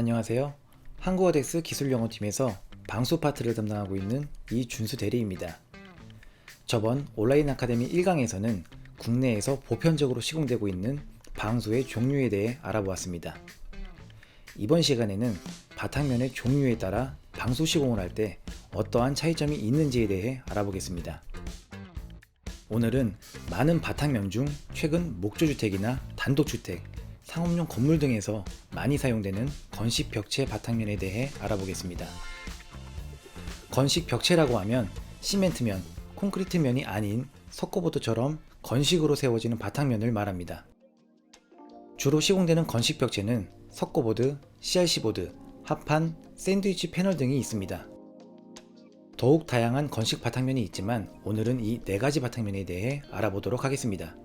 안녕하세요. 한국어덱스 기술영어팀에서 방수 파트를 담당하고 있는 이준수 대리입니다. 저번 온라인 아카데미 1강에서는 국내에서 보편적으로 시공되고 있는 방수의 종류에 대해 알아보았습니다. 이번 시간에는 바탕면의 종류에 따라 방수 시공을 할 때 어떠한 차이점이 있는지에 대해 알아보겠습니다. 오늘은 많은 바탕면 중 최근 목조주택이나 단독주택, 상업용 건물 등에서 많이 사용되는 건식 벽체 바탕면에 대해 알아보겠습니다. 건식 벽체라고 하면 시멘트면, 콘크리트면이 아닌 석고보드처럼 건식으로 세워지는 바탕면을 말합니다. 주로 시공되는 건식 벽체는 석고보드, CRC보드, 합판, 샌드위치 패널 등이 있습니다. 더욱 다양한 건식 바탕면이 있지만 오늘은 이 네 가지 바탕면에 대해 알아보도록 하겠습니다.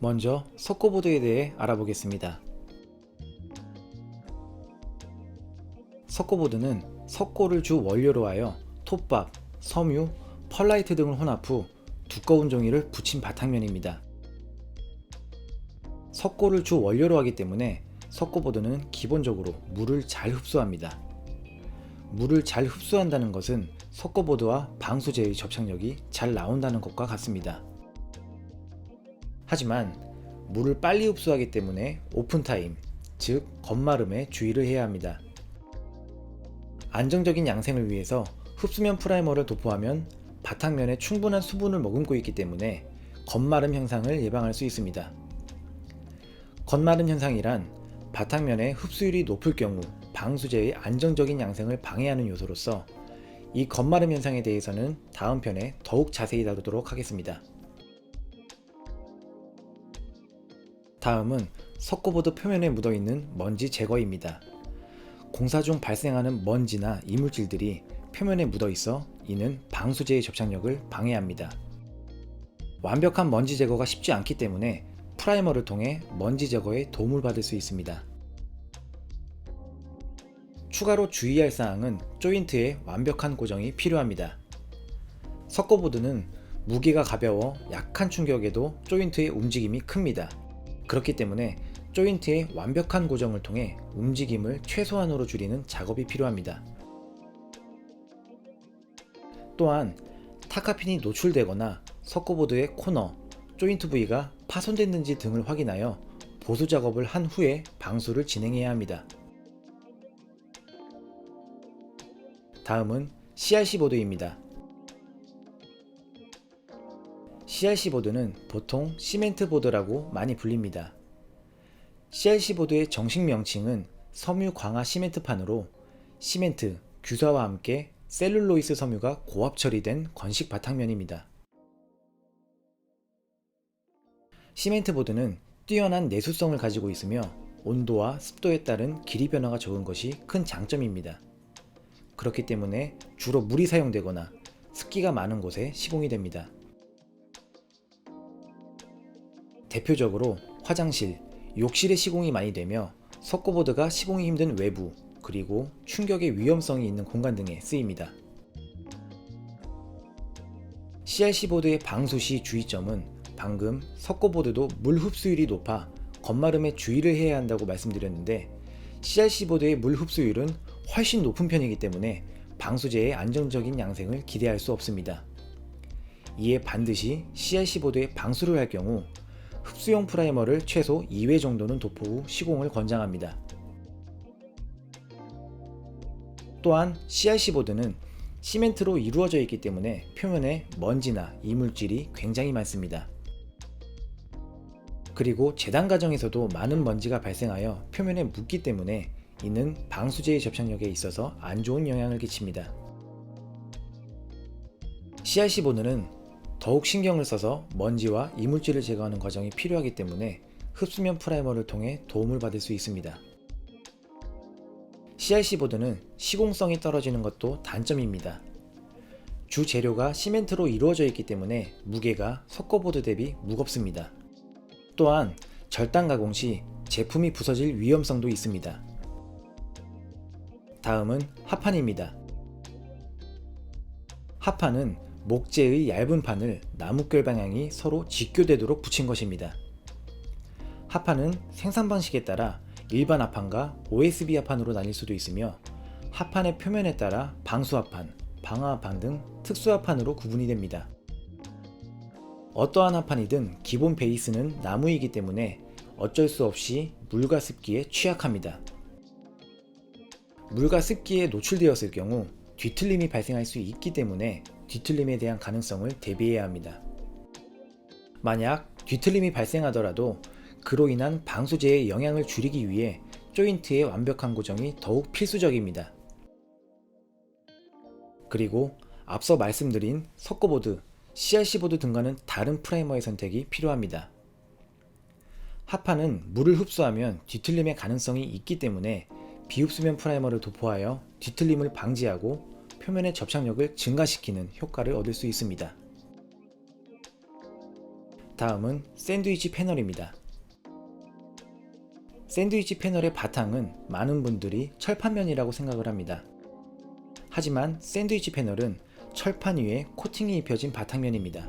먼저 석고보드에 대해 알아보겠습니다. 석고보드는 석고를 주 원료로 하여 톱밥, 섬유, 펄라이트 등을 혼합 후 두꺼운 종이를 붙인 바탕면입니다. 석고를 주 원료로 하기 때문에 석고보드는 기본적으로 물을 잘 흡수합니다. 물을 잘 흡수한다는 것은 석고보드와 방수제의 접착력이 잘 나온다는 것과 같습니다. 하지만 물을 빨리 흡수하기 때문에 오픈타임, 즉 겉마름에 주의를 해야 합니다. 안정적인 양생을 위해서 흡수면 프라이머를 도포하면 바탕면에 충분한 수분을 머금고 있기 때문에 겉마름 현상을 예방할 수 있습니다. 겉마름 현상이란 바탕면의 흡수율이 높을 경우 방수제의 안정적인 양생을 방해하는 요소로서 이 겉마름 현상에 대해서는 다음 편에 더욱 자세히 다루도록 하겠습니다. 다음은 석고보드 표면에 묻어있는 먼지 제거입니다. 공사 중 발생하는 먼지나 이물질들이 표면에 묻어 있어 이는 방수제의 접착력을 방해합니다. 완벽한 먼지 제거가 쉽지 않기 때문에 프라이머를 통해 먼지 제거에 도움을 받을 수 있습니다. 추가로 주의할 사항은 조인트의 완벽한 고정이 필요합니다. 석고보드는 무게가 가벼워 약한 충격에도 조인트의 움직임이 큽니다. 그렇기 때문에 조인트의 완벽한 고정을 통해 움직임을 최소한으로 줄이는 작업이 필요합니다. 또한 타카핀이 노출되거나 석고보드의 코너, 조인트 부위가 파손됐는지 등을 확인하여 보수 작업을 한 후에 방수를 진행해야 합니다. 다음은 CRC 보드입니다. CRC 보드는 보통 시멘트 보드라고 많이 불립니다. CRC 보드의 정식 명칭은 섬유 광화 시멘트판으로 시멘트, 규사와 함께 셀룰로이스 섬유가 고압 처리된 건식 바탕면입니다. 시멘트 보드는 뛰어난 내수성을 가지고 있으며 온도와 습도에 따른 길이 변화가 적은 것이 큰 장점입니다. 그렇기 때문에 주로 물이 사용되거나 습기가 많은 곳에 시공이 됩니다. 대표적으로 화장실, 욕실에 시공이 많이 되며 석고보드가 시공이 힘든 외부, 그리고 충격의 위험성이 있는 공간 등에 쓰입니다. CRC 보드의 방수 시 주의점은 방금 석고보드도 물 흡수율이 높아 겉마름에 주의를 해야 한다고 말씀드렸는데 CRC 보드의 물 흡수율은 훨씬 높은 편이기 때문에 방수제의 안정적인 양생을 기대할 수 없습니다. 이에 반드시 CRC 보드에 방수를 할 경우 흡수용 프라이머를 최소 2회 정도는 도포 후 시공을 권장합니다. 또한 CRC 보드는 시멘트로 이루어져 있기 때문에 표면에 먼지나 이물질이 굉장히 많습니다. 그리고 재단 과정에서도 많은 먼지가 발생하여 표면에 묻기 때문에 이는 방수제의 접착력에 있어서 안 좋은 영향을 끼칩니다. CRC 보드는 더욱 신경을 써서 먼지와 이물질을 제거하는 과정이 필요하기 때문에 흡수면 프라이머를 통해 도움을 받을 수 있습니다. CRC 보드는 시공성이 떨어지는 것도 단점입니다. 주 재료가 시멘트로 이루어져 있기 때문에 무게가 석고보드 대비 무겁습니다. 또한 절단 가공 시 제품이 부서질 위험성도 있습니다. 다음은 합판입니다. 합판은 목재의 얇은 판을 나무결 방향이 서로 직교되도록 붙인 것입니다. 합판은 생산 방식에 따라 일반 합판과 OSB 합판으로 나뉠 수도 있으며 합판의 표면에 따라 방수합판, 방화합판 등 특수합판으로 구분이 됩니다. 어떠한 합판이든 기본 베이스는 나무이기 때문에 어쩔 수 없이 물과 습기에 취약합니다. 물과 습기에 노출되었을 경우 뒤틀림이 발생할 수 있기 때문에 뒤틀림에 대한 가능성을 대비해야 합니다. 만약 뒤틀림이 발생하더라도 그로 인한 방수제의 영향을 줄이기 위해 조인트의 완벽한 고정이 더욱 필수적입니다. 그리고 앞서 말씀드린 석고보드, CRC보드 등과는 다른 프라이머의 선택이 필요합니다. 합판은 물을 흡수하면 뒤틀림의 가능성이 있기 때문에 비흡수면 프라이머를 도포하여 뒤틀림을 방지하고 표면의 접착력을 증가시키는 효과를 얻을 수 있습니다. 다음은 샌드위치 패널입니다. 샌드위치 패널의 바탕은 많은 분들이 철판면이라고 생각을 합니다. 하지만 샌드위치 패널은 철판 위에 코팅이 입혀진 바탕면입니다.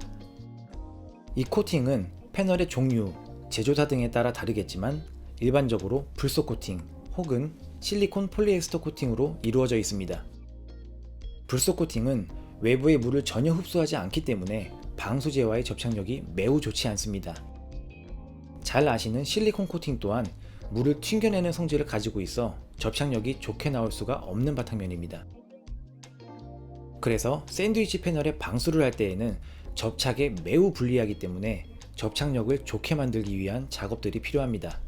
이 코팅은 패널의 종류, 제조사 등에 따라 다르겠지만 일반적으로 불소 코팅 혹은 실리콘 폴리에스터 코팅으로 이루어져 있습니다. 불소 코팅은 외부의 물을 전혀 흡수하지 않기 때문에 방수제와의 접착력이 매우 좋지 않습니다. 잘 아시는 실리콘 코팅 또한 물을 튕겨내는 성질을 가지고 있어 접착력이 좋게 나올 수가 없는 바탕면입니다. 그래서 샌드위치 패널에 방수를 할 때에는 접착에 매우 불리하기 때문에 접착력을 좋게 만들기 위한 작업들이 필요합니다.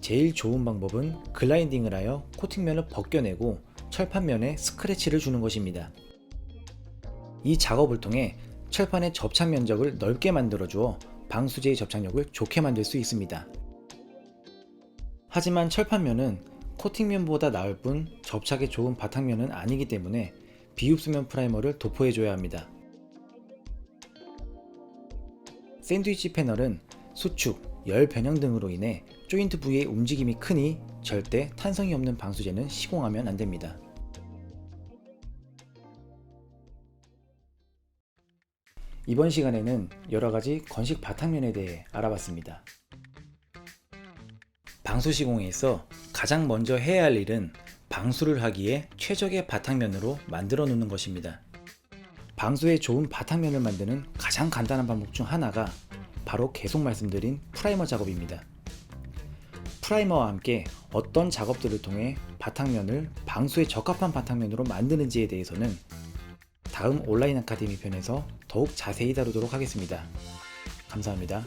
제일 좋은 방법은 글라인딩을 하여 코팅면을 벗겨내고 철판면에 스크래치를 주는 것입니다. 이 작업을 통해 철판의 접착 면적을 넓게 만들어 주어 방수제의 접착력을 좋게 만들 수 있습니다. 하지만 철판면은 코팅면보다 나을 뿐 접착에 좋은 바탕면은 아니기 때문에 비흡수면 프라이머를 도포해 줘야 합니다. 샌드위치 패널은 수축, 열 변형 등으로 인해 조인트 부위의 움직임이 크니 절대 탄성이 없는 방수제는 시공하면 안 됩니다. 이번 시간에는 여러 가지 건식 바탕면에 대해 알아봤습니다. 방수 시공에서 가장 먼저 해야 할 일은 방수를 하기에 최적의 바탕면으로 만들어 놓는 것입니다. 방수에 좋은 바탕면을 만드는 가장 간단한 방법 중 하나가 바로 계속 말씀드린 프라이머 작업입니다. 프라이머와 함께 어떤 작업들을 통해 바탕면을 방수에 적합한 바탕면으로 만드는지에 대해서는 다음 온라인 아카데미 편에서 더욱 자세히 다루도록 하겠습니다. 감사합니다.